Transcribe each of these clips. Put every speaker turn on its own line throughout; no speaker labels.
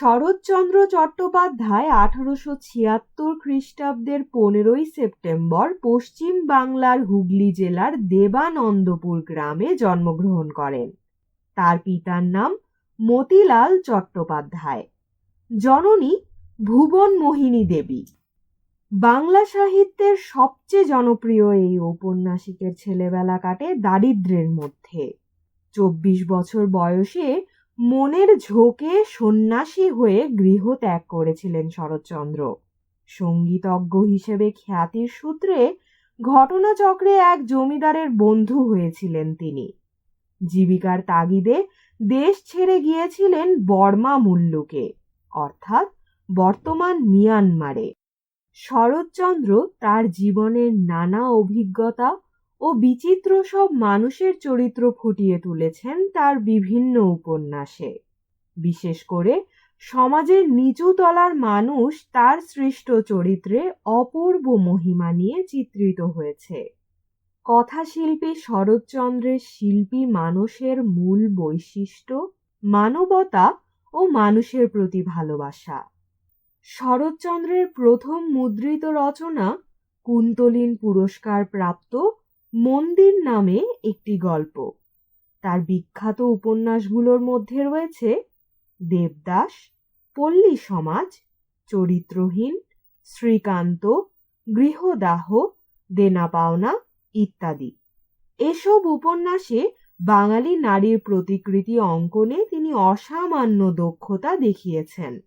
শরৎচন্দ্র চট্টোপাধ্যায় আঠারোশো ছিয়াত্তর খ্রিস্টাব্দের পনেরোই সেপ্টেম্বর পশ্চিম বাংলার হুগলি জেলার দেবানন্দপুর গ্রামে জন্মগ্রহণ করেন। তার পিতার নাম মতিলাল চট্টোপাধ্যায়। জননী ভুবন মোহিনী দেবী। বাংলা সাহিত্যের সবচেয়ে জনপ্রিয় এই ঔপন্যাসিকের ছেলেবেলা কাটে দারিদ্র্যের মধ্যে। চব্বিশ বছর বয়সে মনের ঝোঁকে সন্ন্যাসী হয়ে গৃহ ত্যাগ করেছিলেন শরৎচন্দ্র। সঙ্গীতজ্ঞ হিসেবে খ্যাতির সূত্রে ঘটনাচক্রে এক জমিদারের বন্ধু হয়েছিলেন তিনি। জীবিকার তাগিদে দেশ ছেড়ে গিয়েছিলেন বর্মা মুল্লুকে, অর্থাৎ বর্তমান মিয়ানমারে। শরৎচন্দ্র তার জীবনের নানা অভিজ্ঞতা ও বিচিত্র সব মানুষের চরিত্র ফুটিয়ে তুলেছেন তার বিভিন্ন উপন্যাসে। বিশেষ করে সমাজের নিচু তলার মানুষ তার সৃষ্ট চরিত্রে অপূর্ব মহিমা নিয়ে চিত্রিত হয়েছে। কথাশিল্পী শরৎচন্দ্রের শিল্পী মানুষের মূল বৈশিষ্ট্য মানবতা ও মানুষের প্রতি ভালোবাসা। শরৎচন্দ্রের প্রথম মুদ্রিত রচনা কুন্তলীন পুরস্কার প্রাপ্ত মন্দির নামে একটি গল্প। তার বিখ্যাত উপন্যাসগুলোর মধ্যে রয়েছে দেবদাস, পল্লী সমাজ, চরিত্রহীন, শ্রীকান্ত, গৃহদাহ দেনা পাওনা ইত্যাদি। এসব উপন্যাসে বাঙালি নারীর প্রতিকৃতি অঙ্কনে তিনি অসামান্য দক্ষতা দেখিয়েছেন।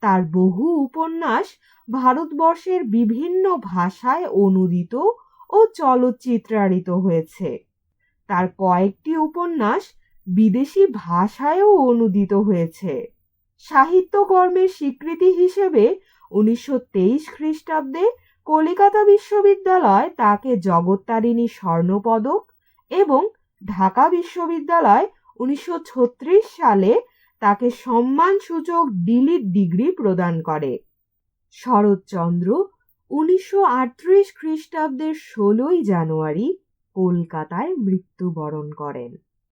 তার বহু উপন্যাস ভারতবর্ষের বিভিন্ন ভাষায় অনুদিত ও চলচ্চিত্রায়িত হয়েছে। তার কয়েকটি উপন্যাস বিদেশি ভাষায়ও অনুদিত হয়েছে। সাহিত্যকর্মের স্বীকৃতি হিসেবে উনিশশো তেইশ খ্রিস্টাব্দে কলিকাতা বিশ্ববিদ্যালয় তাকে জগত্তারিণী স্বর্ণপদক এবং ঢাকা বিশ্ববিদ্যালয় উনিশশো ছত্রিশ সালে তাকে সম্মানসূচক ডিলিট ডিগ্রি প্রদান করে। শরৎচন্দ্র উনিশশো আটত্রিশ খ্রিস্টাব্দের ষোলোই জানুয়ারি কলকাতায় মৃত্যুবরণ করেন।